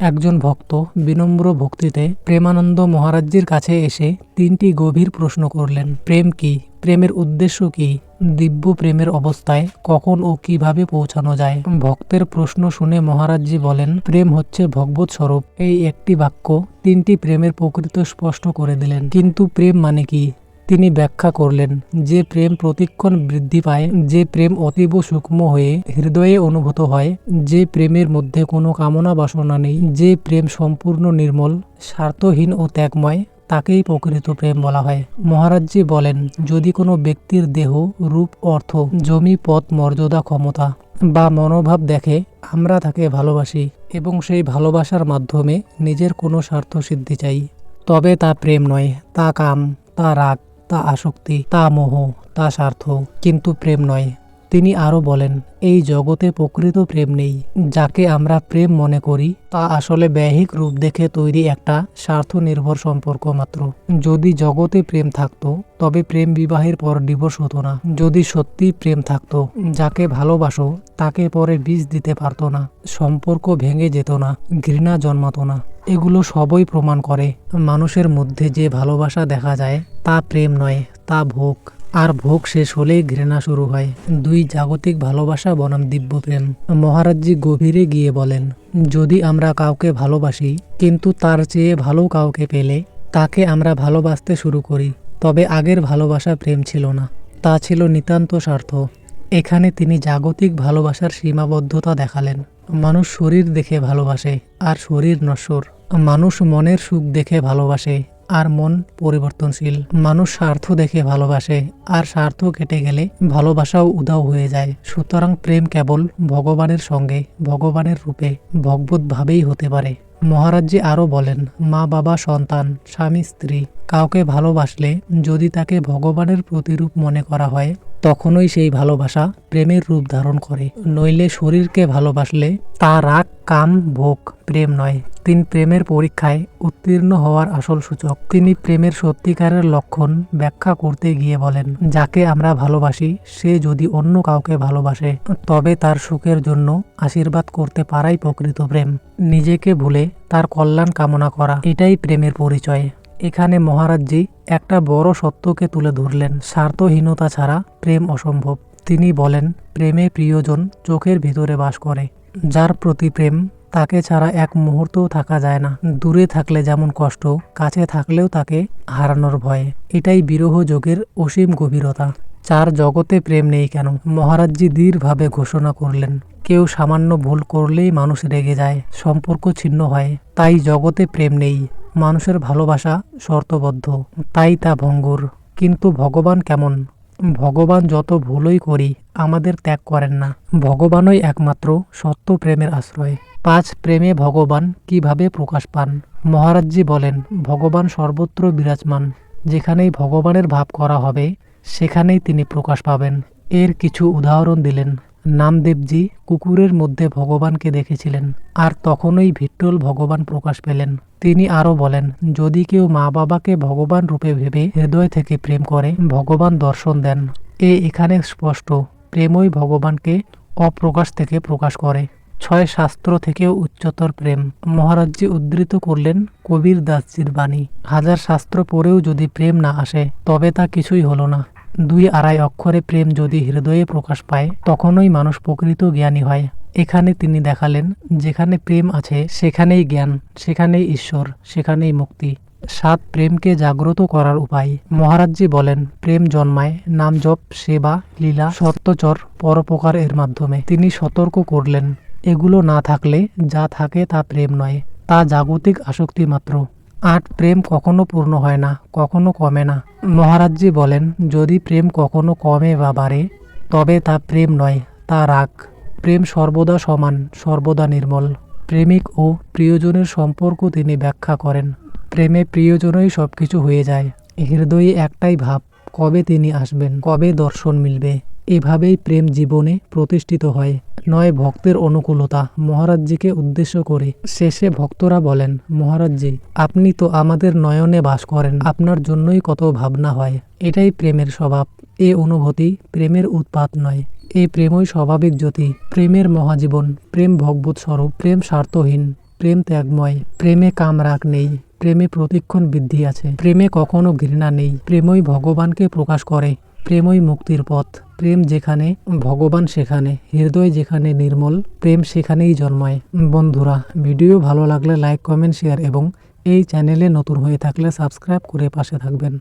একজন ভক্ত বিনম্র ভক্তিতে প্রেমানন্দ মহারাজ্যের কাছে এসে তিনটি গভীর প্রশ্ন করলেন, প্রেম কি? প্রেমের উদ্দেশ্য কি? দিব্য প্রেমের অবস্থায় কখন ও কীভাবে পৌঁছানো যায়? ভক্তের প্রশ্ন শুনে মহারাজজি বলেন, প্রেম হচ্ছে ভগবত স্বরূপ। এই একটি বাক্য তিনটি প্রেমের প্রকৃত স্পষ্ট করে দিলেন। কিন্তু প্রেম মানে কি? তিনি ব্যাখ্যা করলেন, যে প্রেম প্রতিক্ষণ বৃদ্ধি পায়, যে প্রেম অতীব সূক্ষ্ম হয়ে হৃদয়ে অনুভূত হয়, যে প্রেমের মধ্যে কোনো কামনা বাসনা নেই, যে প্রেম সম্পূর্ণ নির্মল, স্বার্থহীন ও ত্যাগময়, তাকেই প্রকৃত প্রেম বলা হয়। মহারাজজি বলেন, যদি কোনো ব্যক্তির দেহ, রূপ, অর্থ, জমি, পথ, মর্যাদা, ক্ষমতা বা মনোভাব দেখে, আমরা তাকে ভালোবাসি এবং সেই ভালোবাসার মাধ্যমে নিজের কোনো স্বার্থ সিদ্ধি চাই, তবে তা প্রেম নয়, তা কাম, তা রাগ তা আসক্তি তা মোহ তা স্বার্থ কিন্তু প্রেম নয়। তিনি আরও বলেন, এই জগতে প্রকৃত প্রেম নেই। যাকে আমরা প্রেম মনে করি, তা আসলে ব্যহিক রূপ দেখে তৈরি একটা স্বার্থ নির্ভর সম্পর্ক মাত্র। যদি জগতে প্রেম থাকতো, তবে প্রেম বিবাহের পর ডিভোর্স হতো না। যদি সত্যি প্রেম থাকতো, যাকে ভালোবাসো, তাকে পরে বীজ দিতে পারতো না। সম্পর্ক ভেঙে যেত না, ঘৃণা জন্মাতো না। এগুলো সবই প্রমাণ করে, মানুষের মধ্যে যে ভালোবাসা দেখা যায়, তা প্রেম নয়, তা ভোগ। আর ভোগ শেষ হলেই ঘৃণা শুরু হয়। দুই জাগতিক ভালোবাসা বনাম দিব্য প্রেম। মহারাজজি গভীরে গিয়ে বলেন, যদি আমরা কাউকে ভালোবাসি, কিন্তু তার চেয়ে ভালো কাউকে পেলে, তাকে আমরা ভালোবাসতে শুরু করি। তবে আগের ভালোবাসা প্রেম ছিল না, তা ছিল নিতান্ত স্বার্থ। এখানে তিনি জাগতিক ভালোবাসার সীমাবদ্ধতা দেখালেন। মানুষ শরীর দেখে ভালোবাসে, আর শরীর নশ্বর। মানুষ মনের সুখ দেখে ভালোবাসে আর মন পরিবর্তনশীল। মানুষ স্বার্থ দেখে ভালোবাসে, আর স্বার্থ কেটে গেলে ভালোবাসাও উদাও হয়ে যায়। সুতরাং প্রেম কেবল ভগবানের সঙ্গে, ভগবানের রূপে ভগবতভাবেই হতে পারে। মহারাজজি আরও বলেন, মা বাবা সন্তান, স্বামী স্ত্রী, কাউকে ভালোবাসলে যদি তাকে ভগবানের প্রতিরূপ মনে করা হয় তখনই সেই ভালোবাসা প্রেমের রূপ ধারণ করে। নইলে শরীরকে ভালোবাসলে তা রাগ, কাম, ভোগ, প্রেম নয়। তিনি প্রেমের পরীক্ষায় উত্তীর্ণ হওয়ার আসল সূচক। তিনি প্রেমের সত্যিকারের লক্ষণ ব্যাখ্যা করতে গিয়ে বলেন, যাকে আমরা ভালোবাসি, সে যদি অন্য কাউকে ভালোবাসে, তবে তার সুখের জন্য আশীর্বাদ করতে পারাই প্রকৃত প্রেম। নিজেকে ভুলে তার কল্যাণ কামনা করা, এটাই প্রেমের পরিচয়। এখানে মহারাজজি একটা বড় সত্যকে তুলে ধরলেন। স্বার্থহীনতা ছাড়া প্রেম অসম্ভব। তিনি বলেন, প্রেমে প্রিয়জন চোখের ভিতরে বাস করে। যার প্রতি প্রেম, তাকে ছাড়া এক মুহূর্তও থাকা যায় না। দূরে থাকলে যেমন কষ্ট, কাছে থাকলেও তাকে হারানোর ভয়ে। এটাই বিরহ যোগের অসীম গভীরতা। চার জগতে প্রেম নেই কেন? মহারাজজি দৃঢ়ভাবে ঘোষণা করলেন, কেউ সামান্য ভুল করলেই মানুষ রেগে যায়, সম্পর্ক ছিন্ন হয়। তাই জগতে প্রেম নেই। মানুষের ভালোবাসা শর্তবদ্ধ, তাই তা ভঙ্গুর। কিন্তু ভগবান কেমন? ভগবান যত ভুলই করি, আমাদের ত্যাগ করেন না। ভগবানই একমাত্র সত্য প্রেমের আশ্রয়। পাঁচ প্রেমে ভগবান কীভাবে প্রকাশ পান? মহারাজজি বলেন, ভগবান সর্বত্র বিরাজমান। যেখানেই ভগবানের ভাব করা হবে, সেখানেই তিনি প্রকাশ পাবেন। এর কিছু উদাহরণ দিলেন। নামদেবজি কুকুরের মধ্যে ভগবানকে দেখেছিলেন, আর তখনই ভিট্টল ভগবান প্রকাশ পেলেন। তিনি আরও বলেন, যদি কেউ মা বাবাকে ভগবান রূপে ভেবে হৃদয় থেকে প্রেম করে, ভগবান দর্শন দেন। এ এখানে স্পষ্ট, প্রেমই ভগবানকে অপ্রকাশ থেকে প্রকাশ করে। ছয় শাস্ত্র থেকেও উচ্চতর প্রেম। মহারাজজি উদ্ধৃত করলেন কবির দাসজির বাণী। হাজার শাস্ত্র পড়েও যদি প্রেম না আসে, তবে তা কিছুই হলো না। দুই আড়াই অক্ষরে প্রেম যদি হৃদয়ে প্রকাশ পায়, তখনই মানুষ প্রকৃত জ্ঞানী হয়। এখানে তিনি দেখালেন, যেখানে প্রেম আছে, সেখানেই জ্ঞান, সেখানেই ঈশ্বর, সেখানেই মুক্তি। সাত প্রেমকে জাগ্রত করার উপায়। মহারাজজি বলেন, প্রেম জন্মায়, নাম জপ, সেবা, লীলা, সত্যচর, পরোপকার এর মাধ্যমে। তিনি সতর্ক করলেন, এগুলো না থাকলে যা থাকে তা প্রেম নয়, তা জাগতিক আসক্তি মাত্র। আট প্রেম কখনো পূর্ণ হয় না, কখনো কমে না। মহারাজজি বলেন, যদি প্রেম কখনো কমে বা বাড়ে, তবে তা প্রেম নয়, তা রাগ। প্রেম সর্বদা সমান, সর্বদা নির্মল। প্রেমিক ও প্রিয়জনের সম্পর্ক তিনি ব্যাখ্যা করেন। প্রেমে প্রিয়জনই সবকিছু হয়ে যায়। হৃদয়ে একটাই ভাব, কবে তিনি আসবেন, কবে দর্শন মিলবে। এভাবেই প্রেম জীবনে প্রতিষ্ঠিত হয়। নয় ভক্তের অনুকূলতা মহারাজজিকে উদ্দেশ্য করে শেষে ভক্তরা বলেন, মহারাজজি, আপনি তো আমাদের নয়নে বাস করেন, আপনার জন্যই কত ভাবনা হয়। এটাই প্রেমের স্বভাব। এ অনুভূতি প্রেমের উৎপাত নয়। এই প্রেমই স্বাভাবিক জ্যোতি। প্রেমের মহাজীবন, প্রেম ভগবত স্বরূপ, প্রেম স্বার্থহীন, প্রেম ত্যাগময়, প্রেমে কাম রাগ নেই, প্রেমে প্রতিক্ষণ বৃদ্ধি আছে, প্রেমে কখনো ঘৃণা নেই, প্রেমই ভগবানকে প্রকাশ করে, প্রেমই মুক্তির পথ। প্রেম যেখানে, ভগবান সেখানে, হৃদয় যেখানে নির্মল, প্রেম সেখানেই জন্মায়। বন্ধুরা, ভিডিও ভালো লাগলে লাইক, কমেন্ট, শেয়ার এবং এই চ্যানেলে নতুন হয়ে থাকলে সাবস্ক্রাইব করে পাশে থাকবেন।